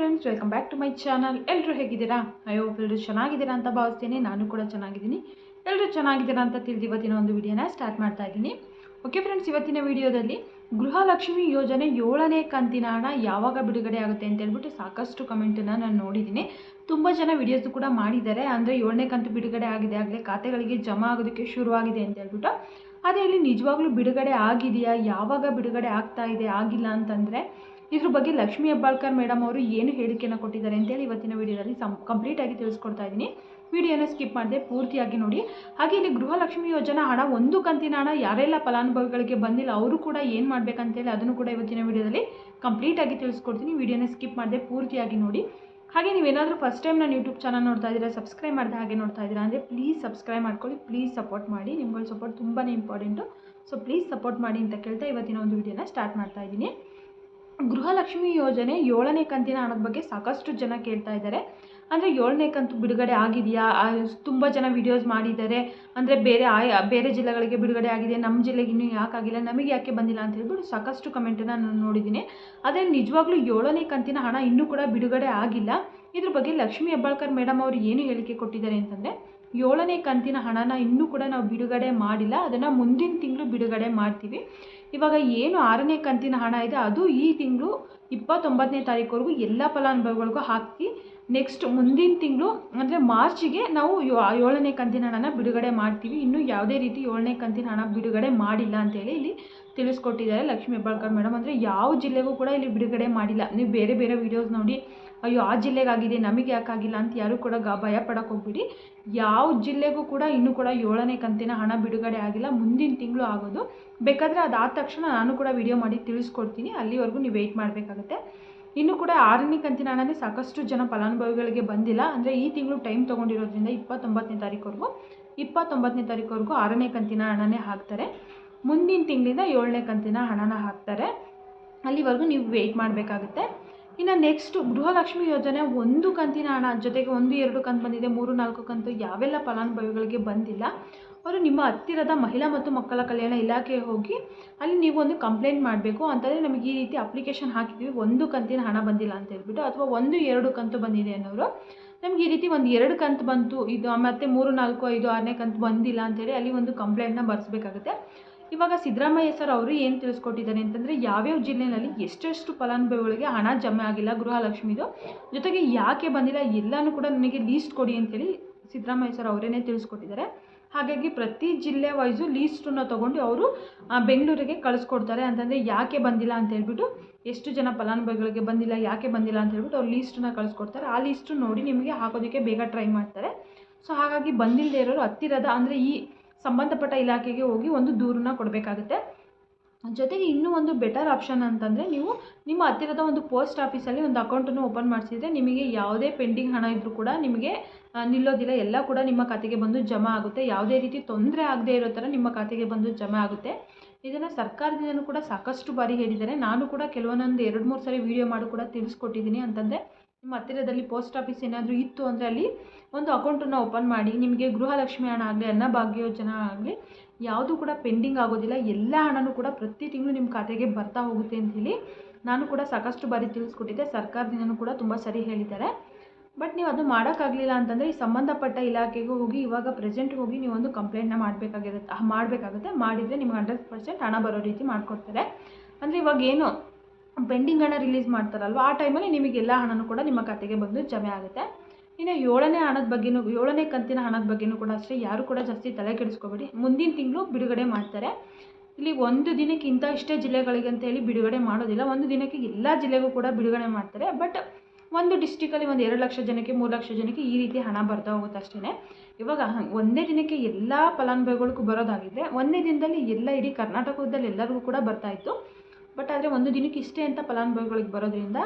Friends welcome back to my channel ಎಲ್ಲರೂ ಹೇಗಿದ್ದೀರಾ? ಅಯ್ಯೋ ಎಲ್ಲರೂ ಚೆನ್ನಾಗಿದ್ದೀರಾ ಅಂತ ಭಾವಿಸ್ತೀನಿ. ನಾನು ಕೂಡ ಚೆನ್ನಾಗಿದ್ದೀನಿ. ಎಲ್ಲರೂ ಚೆನ್ನಾಗಿದ್ದೀರಾ ಅಂತ ತಿಳಿದು ಇವತ್ತಿನ ಒಂದು ವಿಡಿಯೋನ ಸ್ಟಾರ್ಟ್ ಮಾಡ್ತಾ ಇದ್ದೀನಿ. ಓಕೆ ಫ್ರೆಂಡ್ಸ್ ಇವತ್ತಿನ ವಿಡಿಯೋದಲ್ಲಿ ಗೃಹಲಕ್ಷ್ಮಿ ಯೋಜನೆ ಏಳನೇ ಕಂತಿನ ಹಣ ಯಾವಾಗ ಬಿಡುಗಡೆ ಆಗುತ್ತೆ ಅಂತ ಹೇಳ್ಬಿಟ್ಟು ಸಾಕಷ್ಟು ಕಮೆಂಟನ್ನು ನಾನು ನೋಡಿದ್ದೀನಿ. ತುಂಬ ಜನ ವಿಡಿಯೋಸ್ ಕೂಡ ಮಾಡಿದ್ದಾರೆ. ಅಂದರೆ ಏಳನೇ ಕಂತು ಬಿಡುಗಡೆ ಆಗಿದೆ. ಆಗಲೇ ಖಾತೆಗಳಿಗೆ ಜಮಾ ಆಗೋದಕ್ಕೆ ಶುರುವಾಗಿದೆ ಅಂತ ಹೇಳ್ಬಿಟ್ಟು. ಅದೇ ಇಲ್ಲಿ ನಿಜವಾಗ್ಲೂ ಬಿಡುಗಡೆ ಆಗಿದೆಯಾ? ಯಾವಾಗ ಬಿಡುಗಡೆ ಆಗ್ತಾ ಇದೆ? ಆಗಿಲ್ಲ ಅಂತಂದರೆ ಇದ್ರ ಬಗ್ಗೆ ಲಕ್ಷ್ಮಿ ಹೆಬ್ಬಾಳ್ಕರ್ ಮೇಡಮ್ ಅವರು ಏನು ಹೇಳಿಕೆಯನ್ನು ಕೊಟ್ಟಿದ್ದಾರೆ ಅಂತೇಳಿ ಇವತ್ತಿನ ವಿಡಿಯೋದಲ್ಲಿ ಸಂ ಕಂಪ್ಲೀಟಾಗಿ ತಿಳಿಸ್ಕೊಡ್ತಾ ಇದ್ದೀನಿ. ವಿಡಿಯೋನ ಸ್ಕಿಪ್ ಮಾಡಿದೆ ಪೂರ್ತಿಯಾಗಿ ನೋಡಿ. ಹಾಗೆ ಇಲ್ಲಿ ಗೃಹಲಕ್ಷ್ಮಿ ಯೋಜನಾ ಹಣ ಒಂದು ಕಂತಿನ ಹಣ, ಯಾರೆಲ್ಲ ಫಲಾನುಭವಿಗಳಿಗೆ ಬಂದಿಲ್ಲ, ಅವರು ಕೂಡ ಏನು ಮಾಡಬೇಕಂತೇಳಿ ಅದನ್ನು ಕೂಡ ಇವತ್ತಿನ ವಿಡಿಯೋದಲ್ಲಿ ಕಂಪ್ಲೀಟಾಗಿ ತಿಳಿಸ್ಕೊಡ್ತೀನಿ. ವಿಡಿಯೋನ ಸ್ಕಿಪ್ ಮಾಡಿದೆ ಪೂರ್ತಿಯಾಗಿ ನೋಡಿ. ಹಾಗೆ ನೀವೇನಾದರೂ ಫಸ್ಟ್ ಟೈಮ್ ನಾನು ಯೂಟ್ಯೂಬ್ ಚಾನಲ್ ನೋಡ್ತಾ ಇದ್ದೀರಾ ಸಬ್ಸ್ಕ್ರೈಬ್ ಮಾಡಿದ ಹಾಗೆ ನೋಡ್ತಾ ಇದ್ದೀರಾ ಅಂದರೆ ಪ್ಲೀಸ್ ಸಬ್ಸ್ಕ್ರೈಬ್ ಮಾಡ್ಕೊಳ್ಳಿ ಪ್ಲೀಸ್ ಸಪೋರ್ಟ್ ಮಾಡಿ. ನಿಮ್ಗಳ ಸಪೋರ್ಟ್ ತುಂಬಾ ಇಂಪಾರ್ಟೆಂಟು ಸೊ ಪ್ಲೀಸ್ ಸಪೋರ್ಟ್ ಮಾಡಿ ಅಂತ ಕೇಳ್ತಾ ಇವತ್ತಿನ ಒಂದು ವಿಡಿಯೋನ ಸ್ಟಾರ್ಟ್ ಮಾಡ್ತಾ ಇದ್ದೀನಿ. ಗೃಹಲಕ್ಷ್ಮಿ ಯೋಜನೆ ಏಳನೇ ಕಂತಿನ ಹಣದ ಬಗ್ಗೆ ಸಾಕಷ್ಟು ಜನ ಕೇಳ್ತಾ ಇದ್ದಾರೆ. ಅಂದರೆ ಏಳನೇ ಕಂತು ಬಿಡುಗಡೆ ಆಗಿದೆಯಾ? ತುಂಬ ಜನ ವಿಡಿಯೋಸ್ ಮಾಡಿದ್ದಾರೆ. ಅಂದರೆ ಬೇರೆ ಆಯಾ ಬೇರೆ ಜಿಲ್ಲೆಗಳಿಗೆ ಬಿಡುಗಡೆ ಆಗಿದೆ ನಮ್ಮ ಜಿಲ್ಲೆಗೆ ಇನ್ನೂ ಯಾಕೆ ಆಗಿಲ್ಲ? ನಮಗೆ ಯಾಕೆ ಬಂದಿಲ್ಲ ಅಂತ ಹೇಳ್ಬಿಟ್ಟು ಸಾಕಷ್ಟು ಕಮೆಂಟನ್ನು ನಾನು ನೋಡಿದ್ದೀನಿ. ಅದೇ ನಿಜವಾಗ್ಲೂ ಏಳನೇ ಕಂತಿನ ಹಣ ಇನ್ನೂ ಕೂಡ ಬಿಡುಗಡೆ ಆಗಿಲ್ಲ. ಇದ್ರ ಬಗ್ಗೆ ಲಕ್ಷ್ಮೀ ಹೆಬ್ಬಾಳ್ಕರ್ ಮೇಡಮ್ ಅವರು ಏನು ಹೇಳಿಕೆ ಕೊಟ್ಟಿದ್ದಾರೆ ಅಂತಂದರೆ, ಏಳನೇ ಕಂತಿನ ಹಣನ ಇನ್ನೂ ಕೂಡ ನಾವು ಬಿಡುಗಡೆ ಮಾಡಿಲ್ಲ. ಅದನ್ನು ಮುಂದಿನ ತಿಂಗಳು ಬಿಡುಗಡೆ ಮಾಡ್ತೀವಿ. ಇವಾಗ ಏನು ಆರನೇ ಕಂತಿನ ಹಣ ಇದೆ, ಅದು ಈ ತಿಂಗಳು ಇಪ್ಪತ್ತೊಂಬತ್ತನೇ ತಾರೀಕುವರೆಗೂ ಎಲ್ಲ ಫಲಾನುಭವಿಗಳಿಗೂ ಹಾಕಿ ನೆಕ್ಸ್ಟ್ ಮುಂದಿನ ತಿಂಗಳು, ಅಂದರೆ ಮಾರ್ಚಿಗೆ ನಾವು ಏಳನೇ ಕಂತಿನ ಹಣನ ಬಿಡುಗಡೆ ಮಾಡ್ತೀವಿ. ಇನ್ನೂ ಯಾವುದೇ ರೀತಿ ಏಳನೇ ಕಂತಿನ ಹಣ ಬಿಡುಗಡೆ ಮಾಡಿಲ್ಲ ಅಂತೇಳಿ ಇಲ್ಲಿ ತಿಳಿಸ್ಕೊಟ್ಟಿದ್ದಾರೆ ಲಕ್ಷ್ಮೀ ಹೆಬ್ಬಾಳ್ಕರ್ ಮೇಡಮ್. ಅಂದರೆ ಯಾವ ಜಿಲ್ಲೆಗೂ ಕೂಡ ಇಲ್ಲಿ ಬಿಡುಗಡೆ ಮಾಡಿಲ್ಲ. ನೀವು ಬೇರೆ ಬೇರೆ ವೀಡಿಯೋಸ್ ನೋಡಿ, ಅಯ್ಯೋ ಆ ಜಿಲ್ಲೆಗಾಗಿದೆ, ನಮಗೆ ಯಾಕಾಗಿಲ್ಲ ಅಂತ ಯಾರೂ ಕೂಡ ಗ, ಭಯ ಪಡೋಕೆ ಹೋಗ್ಬಿಡಿ. ಯಾವ ಜಿಲ್ಲೆಗೂ ಕೂಡ ಇನ್ನೂ ಕೂಡ ಏಳನೇ ಕಂತಿನ ಹಣ ಬಿಡುಗಡೆ ಆಗಿಲ್ಲ. ಮುಂದಿನ ತಿಂಗಳು ಆಗೋದು. ಬೇಕಾದರೆ ಅದಾದ ತಕ್ಷಣ ನಾನು ಕೂಡ ವಿಡಿಯೋ ಮಾಡಿ ತಿಳಿಸ್ಕೊಡ್ತೀನಿ. ಅಲ್ಲಿವರೆಗೂ ನೀವು ವೆಯ್ಟ್ ಮಾಡಬೇಕಾಗುತ್ತೆ. ಇನ್ನು ಕೂಡ ಆರನೇ ಕಂತಿನ ಹಣನೇ ಸಾಕಷ್ಟು ಜನ ಫಲಾನುಭವಿಗಳಿಗೆ ಬಂದಿಲ್ಲ. ಅಂದರೆ ಈ ತಿಂಗಳು ಟೈಮ್ ತೊಗೊಂಡಿರೋದ್ರಿಂದ ಇಪ್ಪತ್ತೊಂಬತ್ತನೇ ತಾರೀಕುವರೆಗೂ ಇಪ್ಪತ್ತೊಂಬತ್ತನೇ ತಾರೀಕುವರೆಗೂ ಆರನೇ ಕಂತಿನ ಹಣನೇ ಹಾಕ್ತಾರೆ. ಮುಂದಿನ ತಿಂಗಳಿಂದ ಏಳನೇ ಕಂತಿನ ಹಣನ ಹಾಕ್ತಾರೆ. ಅಲ್ಲಿವರೆಗೂ ನೀವು ವೆಯ್ಟ್ ಮಾಡಬೇಕಾಗುತ್ತೆ. ಇನ್ನು ನೆಕ್ಸ್ಟು ಗೃಹಲಕ್ಷ್ಮಿ ಯೋಜನೆ ಒಂದು ಕಂತಿನ ಹಣ, ಜೊತೆಗೆ ಒಂದು, ಎರಡು ಕಂತು ಬಂದಿದೆ, ಮೂರು, ನಾಲ್ಕು ಕಂತು ಯಾವೆಲ್ಲ ಫಲಾನುಭವಿಗಳಿಗೆ ಬಂದಿಲ್ಲ. ಅವರು ನಿಮ್ಮ ಹತ್ತಿರದ ಮಹಿಳಾ ಮತ್ತು ಮಕ್ಕಳ ಕಲ್ಯಾಣ ಇಲಾಖೆಗೆ ಹೋಗಿ ಅಲ್ಲಿ ನೀವು ಒಂದು ಕಂಪ್ಲೇಂಟ್ ಮಾಡಬೇಕು ಅಂತಂದರೆ ನಮಗೆ ಈ ರೀತಿ ಅಪ್ಲಿಕೇಶನ್ ಹಾಕಿದ್ದೀವಿ. ಒಂದು ಕಂತಿನ ಹಣ ಬಂದಿಲ್ಲ ಅಂತ ಹೇಳ್ಬಿಟ್ಟು ಅಥವಾ ಒಂದು, ಎರಡು ಕಂತು ಬಂದಿದೆ ಅನ್ನೋರು ನಮ್ಗೆ ಈ ರೀತಿ ಒಂದು ಎರಡು ಕಂತು ಬಂತು. ಇದು ಮತ್ತು ಮೂರು, ನಾಲ್ಕು, ಐದು, ಆರನೇ ಕಂತು ಬಂದಿಲ್ಲ ಅಂತೇಳಿ ಅಲ್ಲಿ ಒಂದು ಕಂಪ್ಲೇಂಟ್ನ ಬರೆಸ್ಬೇಕಾಗುತ್ತೆ. ಇವಾಗ ಸಿದ್ದರಾಮಯ್ಯ ಸರ್ ಅವರು ಏನು ತಿಳಿಸ್ಕೊಟ್ಟಿದ್ದಾರೆ ಅಂತಂದರೆ ಯಾವ್ಯಾವ ಜಿಲ್ಲೆಯಲ್ಲಿ ಎಷ್ಟೆಷ್ಟು ಫಲಾನುಭವಿಗಳಿಗೆ ಹಣ ಜಮೆ ಆಗಿಲ್ಲ ಗೃಹಲಕ್ಷ್ಮಿದು, ಜೊತೆಗೆ ಯಾಕೆ ಬಂದಿಲ್ಲ ಎಲ್ಲನೂ ಕೂಡ ನನಗೆ ಲೀಸ್ಟ್ ಕೊಡಿ ಅಂತೇಳಿ ಸಿದ್ದರಾಮಯ್ಯ ಸರ್ ಅವರೇನೇ ತಿಳಿಸ್ಕೊಟ್ಟಿದ್ದಾರೆ. ಹಾಗಾಗಿ ಪ್ರತಿ ಜಿಲ್ಲೆ ವೈಸು ಲೀಸ್ಟನ್ನು ತೊಗೊಂಡು ಅವರು ಬೆಂಗಳೂರಿಗೆ ಕಳಿಸ್ಕೊಡ್ತಾರೆ ಅಂತಂದರೆ ಯಾಕೆ ಬಂದಿಲ್ಲ ಅಂತ ಹೇಳ್ಬಿಟ್ಟು, ಎಷ್ಟು ಜನ ಫಲಾನುಭವಿಗಳಿಗೆ ಬಂದಿಲ್ಲ, ಯಾಕೆ ಬಂದಿಲ್ಲ ಅಂತ ಹೇಳ್ಬಿಟ್ಟು ಅವ್ರು ಲೀಸ್ಟನ್ನ ಕಳಿಸ್ಕೊಡ್ತಾರೆ. ಆ ಲೀಸ್ಟು ನೋಡಿ ನಿಮಗೆ ಹಾಕೋದಕ್ಕೆ ಬೇಗ ಟ್ರೈ ಮಾಡ್ತಾರೆ. ಸೊ ಹಾಗಾಗಿ ಬಂದಿಲ್ಲದೆ ಇರೋರು ಹತ್ತಿರದ ಅಂದರೆ ಈ ಸಂಬಂಧಪಟ್ಟ ಇಲಾಖೆಗೆ ಹೋಗಿ ಒಂದು ದೂರನ್ನ ಕೊಡಬೇಕಾಗುತ್ತೆ. ಜೊತೆಗೆ ಇನ್ನೂ ಒಂದು ಬೆಟರ್ ಆಪ್ಷನ್ ಅಂತಂದರೆ ನೀವು ನಿಮ್ಮ ಹತ್ತಿರದ ಒಂದು ಪೋಸ್ಟ್ ಆಫೀಸಲ್ಲಿ ಒಂದು ಅಕೌಂಟನ್ನು ಓಪನ್ ಮಾಡಿಸಿದರೆ ನಿಮಗೆ ಯಾವುದೇ ಪೆಂಡಿಂಗ್ ಹಣ ಇದ್ದರೂ ಕೂಡ ನಿಮಗೆ ನಿಲ್ಲೋದಿಲ್ಲ. ಎಲ್ಲ ಕೂಡ ನಿಮ್ಮ ಖಾತೆಗೆ ಬಂದು ಜಮಾ ಆಗುತ್ತೆ. ಯಾವುದೇ ರೀತಿ ತೊಂದರೆ ಆಗದೇ ಇರೋ ಥರ ನಿಮ್ಮ ಖಾತೆಗೆ ಬಂದು ಜಮಾ ಆಗುತ್ತೆ. ಇದನ್ನು ಸರ್ಕಾರದಿಂದಲೂ ಕೂಡ ಸಾಕಷ್ಟು ಬಾರಿ ಹೇಳಿದ್ದಾರೆ. ನಾನು ಕೂಡ ಕೆಲವೊಂದೊಂದು ಎರಡು ಮೂರು ಸರಿ ವೀಡಿಯೋ ಮಾಡಿ ಕೂಡ ತಿಳಿಸ್ಕೊಟ್ಟಿದ್ದೀನಿ ಅಂತಂದರೆ ನಿಮ್ಮ ಹತ್ತಿರದಲ್ಲಿ ಪೋಸ್ಟ್ ಆಫೀಸ್ ಏನಾದರೂ ಇತ್ತು ಅಂದರೆ ಅಲ್ಲಿ ಒಂದು ಅಕೌಂಟನ್ನು ಓಪನ್ ಮಾಡಿ, ನಿಮಗೆ ಗೃಹಲಕ್ಷ್ಮಿ ಹಣ ಆಗಲಿ ಅನ್ನಭಾಗ್ಯ ಯೋಜನಾ ಆಗಲಿ, ಯಾವುದೂ ಕೂಡ ಪೆಂಡಿಂಗ್ ಆಗೋದಿಲ್ಲ. ಎಲ್ಲ ಹಣನೂ ಕೂಡ ಪ್ರತಿ ತಿಂಗಳು ನಿಮ್ಮ ಖಾತೆಗೆ ಬರ್ತಾ ಹೋಗುತ್ತೆ ಅಂತ ಹೇಳಿ ನಾನು ಕೂಡ ಸಾಕಷ್ಟು ಬಾರಿ ತಿಳಿಸ್ಕೊಟ್ಟಿದ್ದೆ. ಸರ್ಕಾರದಿಂದನೂ ಕೂಡ ತುಂಬ ಸರಿ ಹೇಳಿದ್ದಾರೆ. ಬಟ್ ನೀವು ಅದು ಮಾಡೋಕ್ಕಾಗಲಿಲ್ಲ ಅಂತಂದರೆ ಈ ಸಂಬಂಧಪಟ್ಟ ಇಲಾಖೆಗೂ ಹೋಗಿ, ಇವಾಗ ಪ್ರೆಸೆಂಟ್ ಹೋಗಿ ನೀವು ಒಂದು ಕಂಪ್ಲೇಂಟ್ನ ಮಾಡಬೇಕಾಗಿರುತ್ತೆ, ಮಾಡಬೇಕಾಗುತ್ತೆ. ಮಾಡಿದರೆ ನಿಮ್ಗೆ ಹಂಡ್ರೆಡ್ ಪರ್ಸೆಂಟ್ ಹಣ ಬರೋ ರೀತಿ ಮಾಡಿಕೊಡ್ತಾರೆ. ಅಂದರೆ ಇವಾಗ ಏನು ಪೆಂಡಿಂಗ್ ಹಣ ರಿಲೀಸ್ ಮಾಡ್ತಾರಲ್ವ, ಆ ಟೈಮಲ್ಲಿ ನಿಮಗೆ ಎಲ್ಲ ಹಣನೂ ಕೂಡ ನಿಮ್ಮ ಖಾತೆಗೆ ಬಂದು ಜಮೆ ಆಗುತ್ತೆ. ಇನ್ನು ಏಳನೇ ಹಣದ ಬಗ್ಗೆನೂ, ಏಳನೇ ಕಂತಿನ ಹಣದ ಬಗ್ಗೆನೂ ಕೂಡ ಅಷ್ಟೇ, ಯಾರು ಕೂಡ ಜಾಸ್ತಿ ತಲೆ ಕೆಡಿಸ್ಕೋಬೇಡಿ. ಮುಂದಿನ ತಿಂಗಳು ಬಿಡುಗಡೆ ಮಾಡ್ತಾರೆ. ಇಲ್ಲಿ ಒಂದು ದಿನಕ್ಕೆ ಇಂಥ ಇಷ್ಟೇ ಜಿಲ್ಲೆಗಳಿಗೆ ಅಂತ ಹೇಳಿ ಬಿಡುಗಡೆ ಮಾಡೋದಿಲ್ಲ. ಒಂದು ದಿನಕ್ಕೆ ಎಲ್ಲ ಜಿಲ್ಲೆಗೂ ಕೂಡ ಬಿಡುಗಡೆ ಮಾಡ್ತಾರೆ. ಬಟ್ ಒಂದು ಡಿಸ್ಟಿಕಲ್ಲಿ ಒಂದು ಎರಡು ಲಕ್ಷ ಜನಕ್ಕೆ, ಮೂರು ಲಕ್ಷ ಜನಕ್ಕೆ ಈ ರೀತಿ ಹಣ ಬರ್ತಾ ಹೋಗುತ್ತೆ ಅಷ್ಟೇ ಇವಾಗ ಒಂದೇ ದಿನಕ್ಕೆ ಎಲ್ಲ ಫಲಾನುಭವಿಗಳಿಗೂ ಬರೋದಾಗಿದ್ದರೆ ಒಂದೇ ದಿನದಲ್ಲಿ ಎಲ್ಲ ಇಡೀ ಕರ್ನಾಟಕದಲ್ಲಿ ಎಲ್ಲರಿಗೂ ಕೂಡ ಬರ್ತಾಯಿತ್ತು ಬಟ್ ಆದರೆ ಒಂದು ದಿನಕ್ಕೆ ಇಷ್ಟೇ ಅಂತ ಫಲಾನುಭವಿಗಳಿಗೆ ಬರೋದ್ರಿಂದ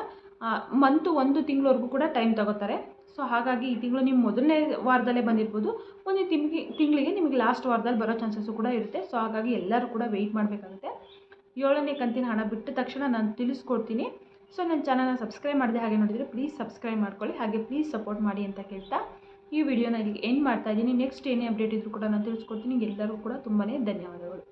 ಮಂತು ಒಂದು ತಿಂಗಳವರೆಗೂ ಕೂಡ ಟೈಮ್ ತಗೋತಾರೆ. ಸೊ ಹಾಗಾಗಿ ಈ ತಿಂಗಳು ನಿಮ್ಮ ಮೊದಲನೇ ವಾರದಲ್ಲೇ ಬಂದಿರ್ಬೋದು. ಒಂದು ತಿಂಗಿ ತಿಂಗಳಿಗೆ ನಿಮಗೆ ಲಾಸ್ಟ್ ವಾರದಲ್ಲಿ ಬರೋ ಚಾನ್ಸಸ್ಸು ಕೂಡ ಇರುತ್ತೆ. ಸೊ ಹಾಗಾಗಿ ಎಲ್ಲರೂ ಕೂಡ ವೆಯ್ಟ್ ಮಾಡಬೇಕಾಗುತ್ತೆ. ಏಳನೇ ಕಂತಿನ ಹಣ ಬಿಟ್ಟ ತಕ್ಷಣ ನಾನು ತಿಳಿಸ್ಕೊಡ್ತೀನಿ. ಸೊ ನನ್ನ ಚಾನಲ್ನ ಸಬ್ಸ್ಕ್ರೈಬ್ ಮಾಡಿದೆ ಹಾಗೆ ನೋಡಿದರೆ ಪ್ಲೀಸ್ ಸಬ್ಸ್ಕ್ರೈಬ್ ಮಾಡ್ಕೊಳ್ಳಿ. ಹಾಗೆ ಪ್ಲೀಸ್ ಸಪೋರ್ಟ್ ಮಾಡಿ ಅಂತ ಕೇಳ್ತಾ ಈ ವಿಡಿಯೋನ ಇಲ್ಲಿಗೆ ಎಂಡ್ ಮಾಡ್ತಾ ಇದ್ದೀನಿ. ನೆಕ್ಸ್ಟ್ ಏನೇ ಅಪ್ಡೇಟ್ ಇದ್ದರೂ ಕೂಡ ನಾನು ತಿಳಿಸ್ಕೊಡ್ತೀನಿ. ಎಲ್ಲರೂ ಕೂಡ ತುಂಬಾ ಧನ್ಯವಾದಗಳು.